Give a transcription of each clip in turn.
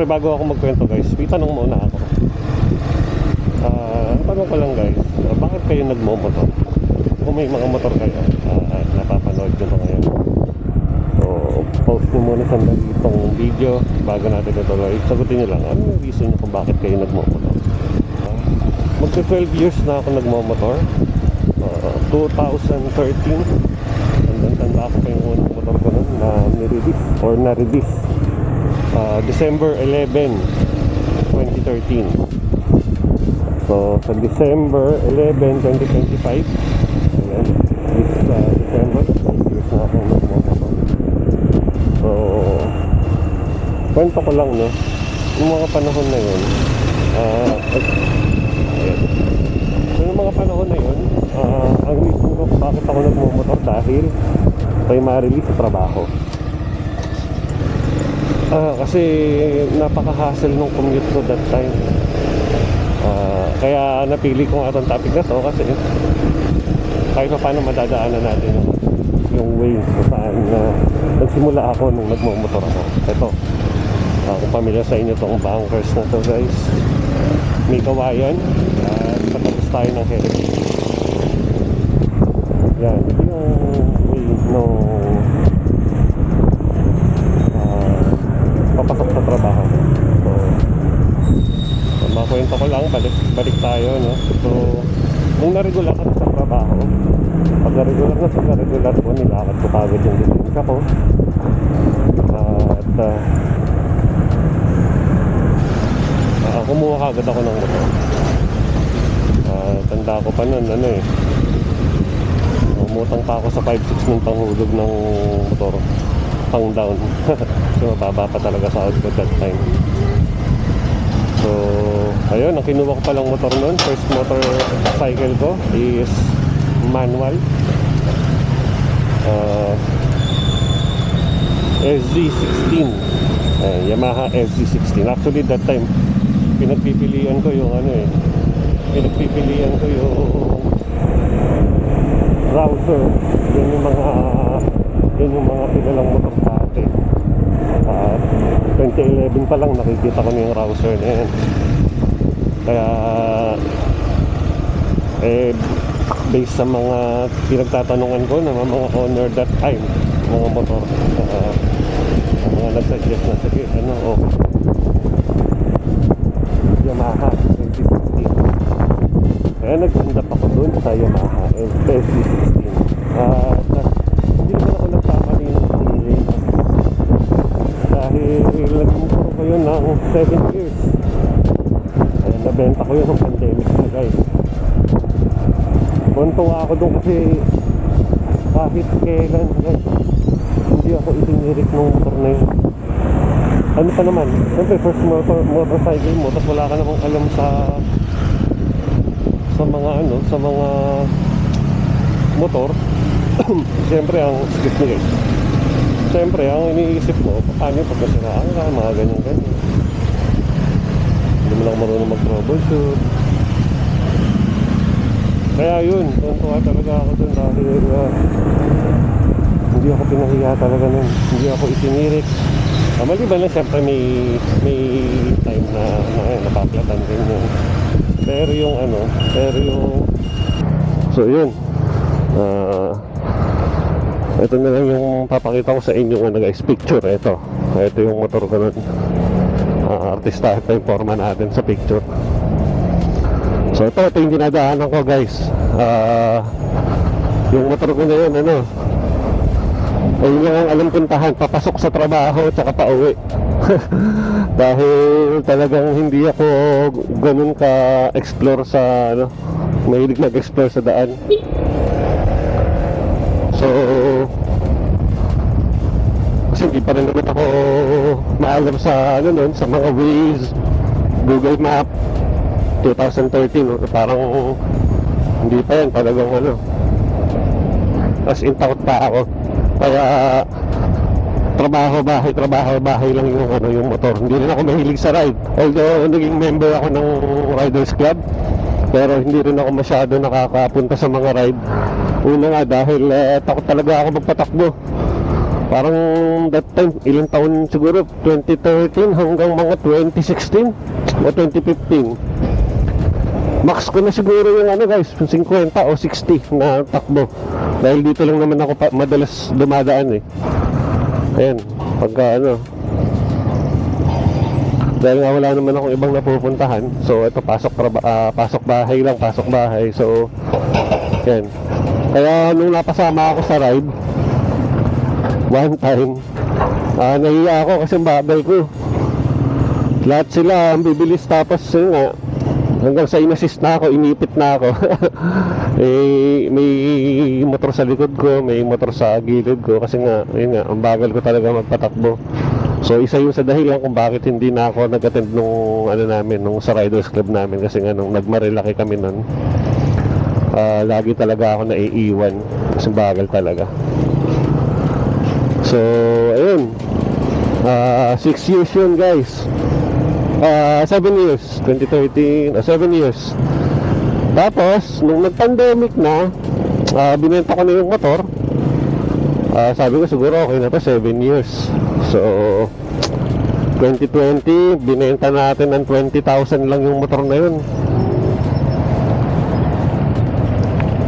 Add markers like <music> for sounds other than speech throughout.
Siyempre, bago ako magkwento guys, may tanong muna ako. Ang tanong ko lang guys, ah, bakit kayo nagmomotor? Kung may mga motor kayo, ah, napapanood nyo ba ngayon? So, post nyo muna sandali itong video bago natin ituloy. Sagutin nyo lang, ano yung reason nyo kung bakit kayo nagmomotor? Ah, magka 12 years na ako nagmomotor. Ah, 2013. Tandang-tanda ako pa yung unang motor ko nun na nirelease or na-release. Ah, December 11, 2013. So, sa December 11, 2025, ayan, this uh, December, 12 years na ako nagmomotor. So, kwento ko lang, no? Yung mga panahon na yun, ay, ayan. Yung mga panahon na yun, ah, ang reason ko bakit ako nagmumotor dahil ma-release sa trabaho. Ah, kasi napaka-hassle nung commute ko that time. Ah, kaya napili ko nga itong topic na to kasi kahit pa paano madadaanan natin yung, yung way kung saan na nagsimula ako nung nagmumotor ako. Ito, ah, kung pamilya sa inyo tong bankers na to guys, may kawayan at patapos tayo ng heritage. Yan, ito yung way nung ah, papasok sa trabaho. So, so makwento ko lang, balik, tayo, no? So, nung naregular ako sa trabaho, pag naregular na sa naregular ko, nilakad ko kagad yung lisensya ko. at, ah, ah, kumuha kagad ako ng motor. Ah, tanda ko pa nun, ano eh, umutang pa ako sa 5-6 ng panghulog ng motor pang down <laughs> so mababa pa talaga sa output that time so ayun ang kinuha ko palang motor noon first motor cycle ko is manual. Uh, SZ16 eh, Yamaha SZ16 actually that time pinagpipilian ko yung ano eh pinagpipilian ko yung router. Yun yung mga yun yung mga kilalang motor sa atin Ah, 2011 pa lang nakikita ko na yung router na yan kaya eh based sa mga pinagtatanungan ko ng mga owner that time mga motor ah, ang mga nagsuggest na sige ano okay Yamaha 2016 kaya nag-end up ako dun sa Yamaha SC16 at hindi naman ako nagkamali ng pinili dahil nagmumotor ko yun ng 7 years nabenta ko yun ng pandemic na guys. Tuntua ako dun kasi kahit kailan guys hindi ako itinirik ng motor na yun. Ano pa naman siyempre first motor, motorcycle mo tapos wala ka namang alam sa sa mga ano sa mga motor. <clears throat> Siyempre ang excuse me guys. Siyempre ang iniisip mo paano pag nasiraan ka mga ganyan ganyan mo lang marunong mag troubleshoot kaya yun tuntua talaga ako dun dahil uh, hindi ako pinahiya talaga nun. Hindi ako itinirik Ah, maliban na siyempre may may time na na napaplatan din yun. Pero yung ano pero yung so yun. Ah ito na lang yung papakita ko sa inyo ano guys picture. Ito ito yung motor ko nun uh, artista. Ito yung forma natin sa picture. So ito ito yung dinadaanan ko guys. Ah yung motor ko na yun ano? Ayun lang ang alam puntahan papasok sa trabaho at saka pauwi. <laughs> Dahil talagang hindi ako ganun ka explore sa ano mahilig mag explore sa daan kasi hindi pa rin naman ako maalam sa ano nun sa mga ways. Google Map 2013 no? parang hindi pa yan talagang ano. As in takot pa ako. Kaya trabaho bahay trabaho bahay lang yung ano yung motor. Hindi rin ako mahilig sa ride. Although naging member ako ng riders club pero hindi rin ako masyado nakakapunta sa mga ride. Una nga dahil eh, takot talaga ako magpatakbo Parang that time, ilang taon siguro, 2013 hanggang mga 2016 o 2015. Max ko na siguro yung ano guys, yung 50 o 60 na takbo. Dahil dito lang naman ako pa, madalas dumadaan eh. Ayan, pagka ano. Dahil nga wala naman akong ibang napupuntahan. So ito pasok ah, pasok bahay lang, pasok bahay. So yan. Kaya nung napasama ako sa ride, one time, ah nahiya ako kasi babay ko. Lahat sila ang bibilis tapos yun nga, hanggang sa inassist na ako, inipit na ako. <laughs> eh, may motor sa likod ko, may motor sa gilid ko kasi nga, yun nga, ang bagal ko talaga magpatakbo. So isa yun sa dahilan kung bakit hindi na ako nag-attend nung ano namin, nung sa Riders Club namin kasi nga nung nagmarilaki kami nun. ah, lagi talaga ako naiiwan kasi bagal talaga. So, ayun. Ah, six years yun guys. Ah, 7 years, 2013, ah, 7 years. Tapos, nung nag-pandemic na, ah, binenta ko na yung motor. Ah, sabi ko siguro okay na to, 7 years. So, 2020, binenta natin ng 20,000 lang yung motor na yun.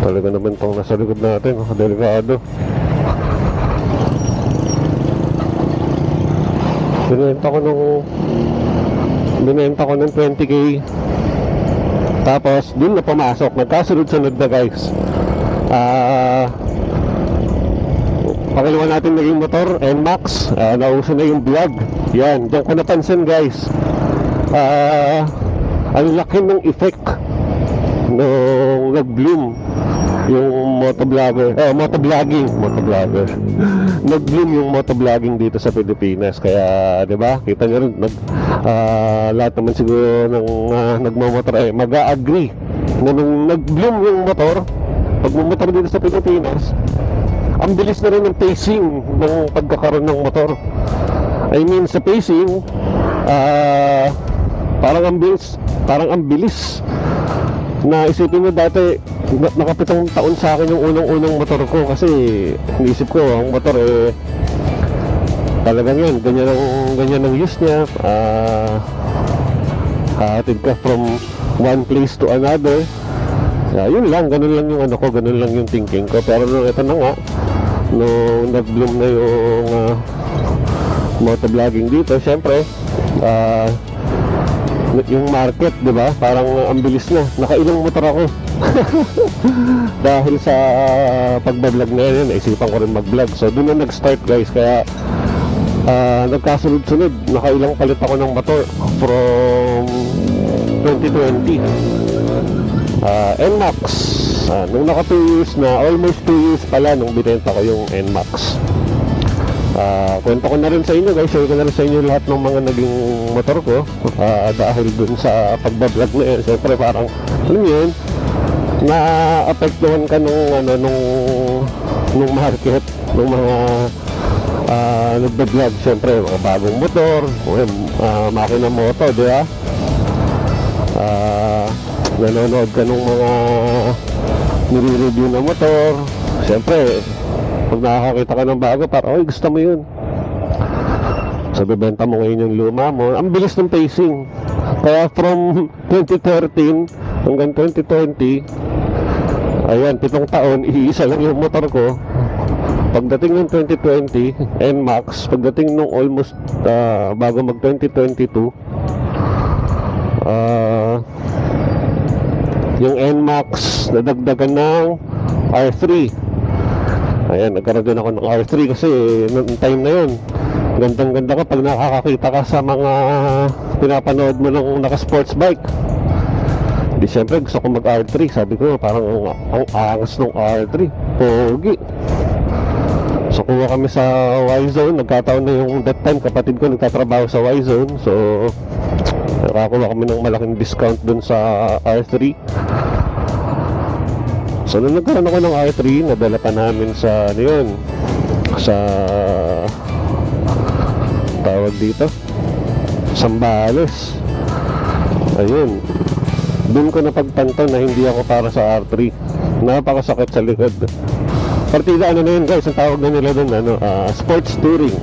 Talaga naman tong nasa likod natin, oh, delikado. Binenta ko nung binenta ko ng 20k tapos dun na pumasok. Nagkasunod-sunod na guys. Ah pangalawa natin naging motor NMAX. Ah, nauso na yung vlog. Yan diyan ko napansin guys. Ah ang laki ng effect nung nag-bloom yung motovlogger, eh, motovlogging, motovlogger. <laughs> Nag-bloom yung motovlogging dito sa Pilipinas. Kaya, di ba, kita nyo rin, nag, ah, lahat naman siguro ng uh, nagmamotor, eh, mag-agree na nung nag-bloom yung motor, pagmumotor dito sa Pilipinas, ang bilis na rin ng pacing ng pagkakaroon ng motor. I mean, sa pacing, ah, parang ang bilis, parang ang bilis na isipin mo dati nakapitong taon sa akin yung unang-unang motor ko kasi inisip ko ang motor eh talagang yun ganyan ang ganyan ang use niya. Ah hahatid ka from one place to another. Yeah, yun lang ganun lang yung ano ko ganun lang yung thinking ko. Pero nung ito na nga nung nag-bloom na yung uh, motovlogging dito syempre ah yung market, 'di ba? Parang ang bilis na. Nakailang motor ako. <laughs> Dahil sa uh, pagbablog na yun, naisipan ko rin mag-vlog. So doon na nag-start guys. Kaya ah, nagkasunod-sunod. Nakailang palit ako ng motor from 2020. Ah, NMAX. Ah, nung naka 2 years na, almost 2 years pala nung binenta ko yung NMAX. Ah, kwento ko na rin sa inyo guys, share ko na rin sa inyo lahat ng mga naging motor ko. Ah, dahil dun sa pagbablog na yun, siyempre parang, alam yun, na-apektuhan ka nung, ano, nung, nung market, nung mga ah, nagbablog, siyempre, mga bagong motor, ah, makina moto, di ba? Ah, nanonood ka nung mga nire-review na motor, siyempre, pag nakakakita ka ng bago, parang, oy, gusto mo yun. So, bebenta mo ngayon yung luma mo. Ang bilis ng pacing. Kaya from <laughs> 2013 hanggang 2020, ayan, pitong taon, iisa lang yung motor ko. Pagdating ng 2020, NMAX, pagdating nung almost ah, bago mag 2022, ah, yung NMAX, nadagdagan ng R3. Ayan, nagkaroon din ako ng R3 kasi noong time na yun, gandang ganda ka pag nakakakita ka sa mga pinapanood mo ng naka-sports bike. Di syempre gusto ko mag R3, sabi ko parang ang, ang angas ng R3, pogi. So kuha kami sa Y-Zone, nagkataon na yung that time kapatid ko nagtatrabaho sa Y-Zone. So nakakuha kami ng malaking discount dun sa R3. So nung nagkaroon ako ng R3, nadala pa namin sa ano yun, sa tawag dito, Sambales. Ayun. Doon ko napagtanto na hindi ako para sa R3. Napakasakit sa likod. partida ano na yun guys, ang tawag na nila doon, ano, ah, sports touring.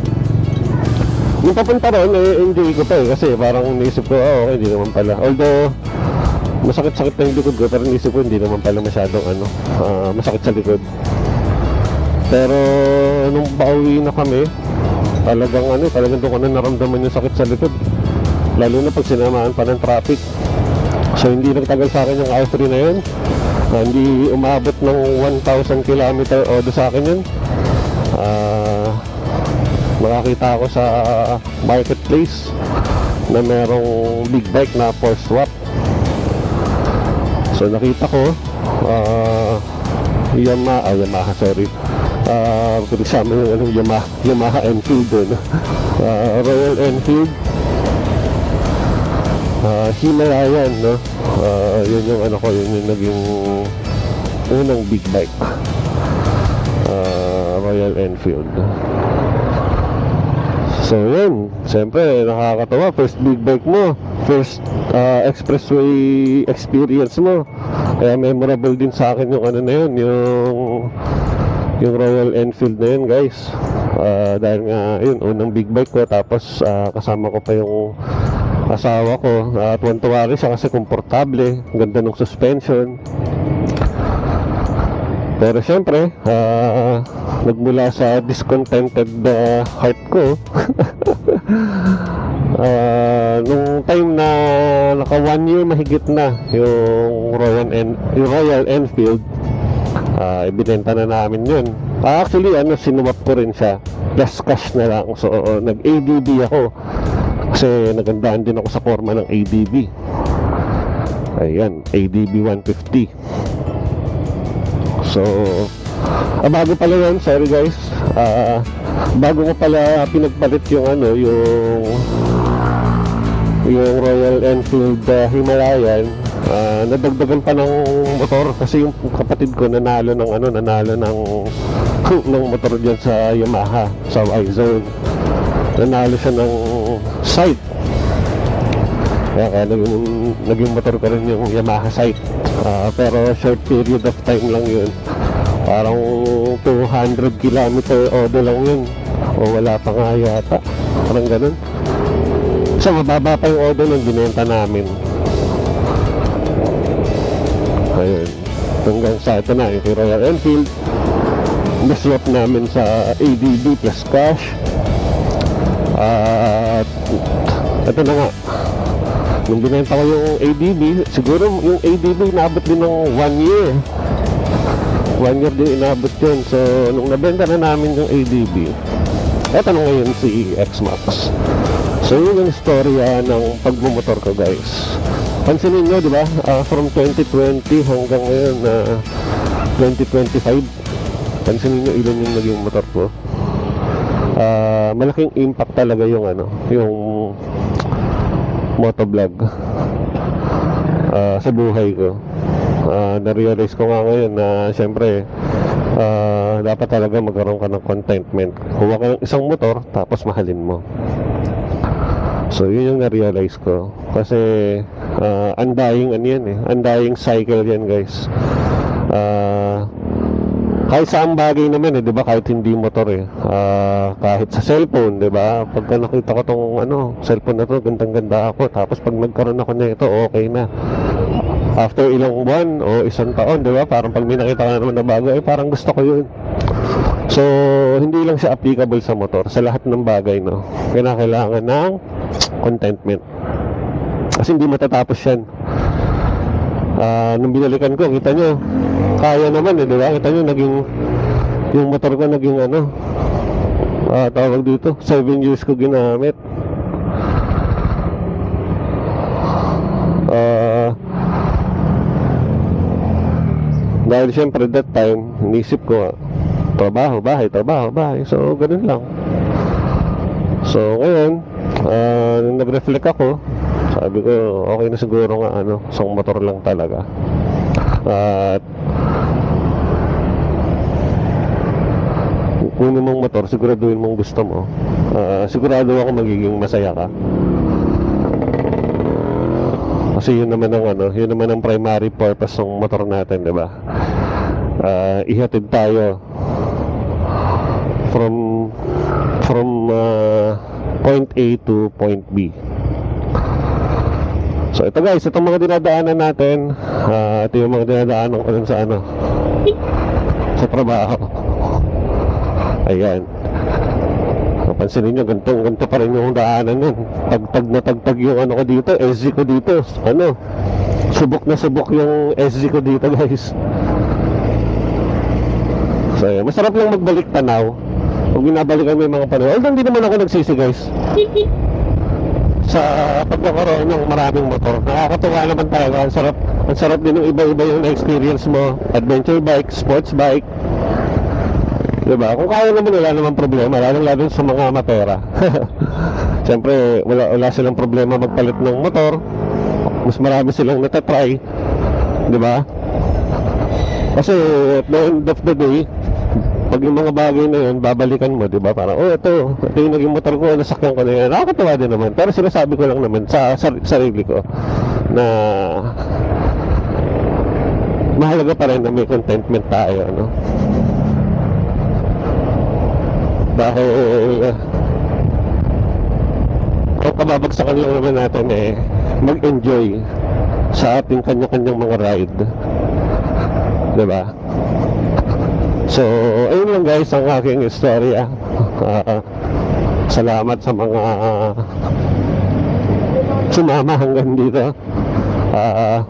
Yung papunta ron, eh, enjoy ko pa eh, kasi parang naisip ko, oh, hindi naman pala. Although, masakit-sakit na yung likod ko, pero naisip ko, hindi naman pala masyadong, ano, ah, masakit sa likod. Pero, nung pauwi na kami, talagang, ano, talagang doon ko na naramdaman yung sakit sa likod. Lalo na pag sinamaan pa ng traffic. So, hindi nagtagal sa akin yung R3 na yun. Ah, hindi umabot ng 1,000 km o sa akin yun. Ah, makakita ako sa marketplace na merong big bike na for swap. So nakita ko ah Yamaha, ah, Yamaha sorry. Uh, kasama yung ano, Yamaha, Yamaha Enfield din. Ah, Royal Enfield. Ah, Himalayan, no? Ah, yun yung ano ko, yun yung naging unang big bike. Ah, Royal Enfield. So yun, siyempre nakakatawa, first big bike mo, first ah, expressway experience mo. Kaya memorable din sa akin yung ano na yun, yung yung Royal Enfield na yun guys. Ah, dahil nga yun, unang big bike ko tapos ah, kasama ko pa yung asawa ko. Uh, tuwa rin siya kasi komportable, ganda ng suspension. Pero syempre, ah, nagmula sa discontented ah, heart ko, <laughs> ah, nung time na naka one year mahigit na yung Royal, en yung Royal Enfield, ah, ibinenta na namin yun. Ah, actually, ano, sinuwap ko rin siya. Plus cash na lang. So, oo, nag-ADB ako. Kasi nagandaan din ako sa forma ng ADB. Ayan, ADB 150. So, ah, bago pala yan, sorry guys. Ah, bago ko pala pinagpalit yung ano, yung yung Royal Enfield uh, Himalayan, ah, nadagdagan pa ng motor kasi yung kapatid ko nanalo ng ano, nanalo ng <laughs> ng motor diyan sa Yamaha sa Y-Zone. Nanalo siya ng sight. Kaya, kaya naging, naging motor ko rin yung Yamaha sight. Ah, pero short period of time lang yun. Parang 200 kilometer odo lang yun. O wala pa nga yata. Parang ganun. So mababa pa yung odo nung binenta namin. Ayun. Hanggang sa ito na, yung Royal Enfield. Na-swap namin sa ADB plus cash. At ito na nga. Nung binenta ko yung ADB, siguro yung ADB inabot din ng one year. One year din inabot yun. So, nung nabenta na namin yung ADB, eto na ngayon si X-Max. So, yun yung istorya ng pagmumotor ko, guys. Pansinin nyo, di ba? Ah, from 2020 hanggang ngayon na 2025. Pansinin nyo ilan yung naging motor ko. Ah, malaking impact talaga yung ano, yung motovlog ah, sa buhay ko. Ah, na-realize ko nga ngayon na syempre ah, dapat talaga magkaroon ka ng contentment. Kuha ka ng isang motor tapos mahalin mo. So yun yung na-realize ko. Kasi uh, undying ano yan eh. Undying cycle yan guys. Ah, kahit saan bagay naman eh, 'di ba? Kahit hindi motor eh. Ah, kahit sa cellphone, 'di ba? Pagka nakita ko tong ano, cellphone na to, gandang-ganda ako. Tapos pag nagkaroon ako nito, okay na. After ilang buwan o isang taon, 'di ba? Parang pag may nakita ka na naman na bago, eh parang gusto ko 'yun. So, hindi lang siya applicable sa motor, sa lahat ng bagay, no. Kinakailangan ng contentment. Kasi hindi matatapos 'yan. Ah, nung binalikan ko, kita nyo, kaya naman eh, di ba? Kita nyo, naging, yung motor ko naging ano, ah, tawag dito, 7 years ko ginamit. Ah, dahil syempre that time, inisip ko, trabaho, bahay, trabaho, bahay. So, ganun lang. So, ngayon, nung nag-reflect ako, sabi ko, okay na siguro nga, ano, isang motor lang talaga. At, kunin mong motor, siguraduhin mong gusto mo. Ah, sigurado ako magiging masaya ka. Kasi yun naman ang ano, yun naman ang primary purpose ng motor natin, 'di ba? Ah, ihatid tayo from from uh, point A to point B. So ito guys, itong mga dinadaanan natin, ah, ito yung mga dinadaanan ko sa ano, sa trabaho. Ayan. Napansin ninyo, ganito, ganito pa rin yung daanan nun. Tagtag na tagtag yung ano ko dito, SG ko dito. Ano, subok na subok yung SG ko dito guys. So, masarap lang magbalik tanaw. Kung binabalikan mo yung mga panahon. Although hindi naman ako nagsisi guys. <laughs> Sa pagkakaroon ng maraming motor. Nakakatuwa naman tayo. Ang sarap, ang sarap din yung iba-iba yung na-experience mo. Adventure bike, sports bike. Diba? Kung kaya naman wala namang problema, lalo lalo sa mga matera. <laughs> Siyempre, wala, wala silang problema magpalit ng motor. Mas marami silang natatry. Diba? Kasi at the end of the day, pag yung mga bagay na yun, babalikan mo, di ba? Parang, oh, ito, ito yung naging motor ko, nasakyan ko na yan. Nakakatawa din naman. Pero sinasabi ko lang naman sa, sa sarili ko na mahalaga pa rin na may contentment tayo, no? Dahil ang kababagsakan lang naman natin eh mag-enjoy sa ating kanya-kanyang mga ride. 'Di ba? So, ayun lang guys ang aking istorya. Ah, salamat sa mga sumama hanggang dito. Ah,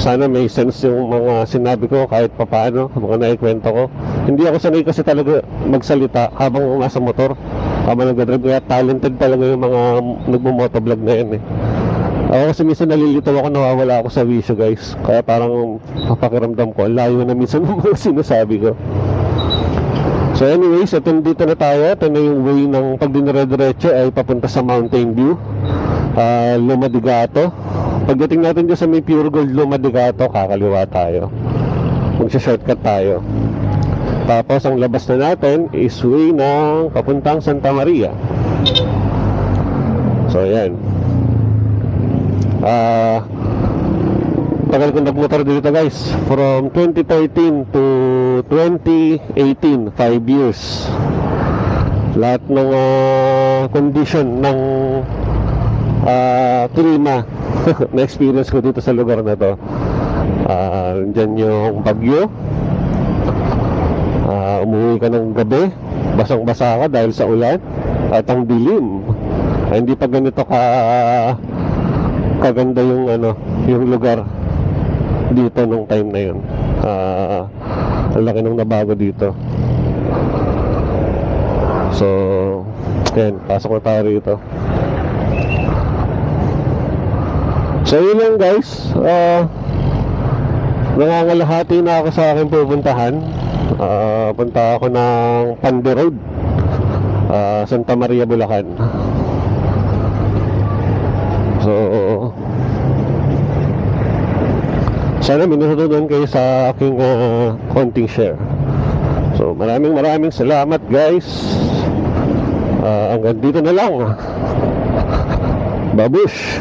sana may sense yung mga sinabi ko kahit papaano, mga naikwento ko. Hindi ako sanay kasi talaga magsalita habang nasa motor, habang nagdadrive. Kaya talented talaga yung mga nagmumotovlog na yan eh. Ako kasi minsan nalilito ako, nawawala ako sa wisyo guys. Kaya parang papakiramdam ko, layo na minsan <laughs> ng mga sinasabi ko. So anyways, ito dito na tayo. Ito na yung way ng pag dinire-diretso ay papunta sa Mountain View. Uh, Lumadigato. Pagdating natin dyan sa may Pure Gold Lumadigato, kakaliwa tayo. Magsha-shortcut tayo. Tapos ang labas na natin is way ng papuntang Santa Maria. So ayan. Ah tagal kong nagmotor dito guys. From 2013 to 2018 5 years. Lahat ng ah, condition ng ah, klima <laughs> na experience ko dito sa lugar na to. Ah, dyan yung bagyo. Ah, umuwi ka ng gabi. Basang basa ka dahil sa ulan at ang dilim. Ah, hindi pa ganito ka kaganda yung ano yung lugar dito nung time na yun. Ah ang laki nung nabago dito. So yan pasok na tayo rito. So yun lang guys. Ah nangangalahati na ako sa aking pupuntahan. Ah, punta ako ng Pande Road. Ah, Santa Maria Bulacan. So sana minututunan kayo sa aking ah, konting share. So maraming maraming salamat guys. Ah, hanggang dito na lang. <laughs> Babush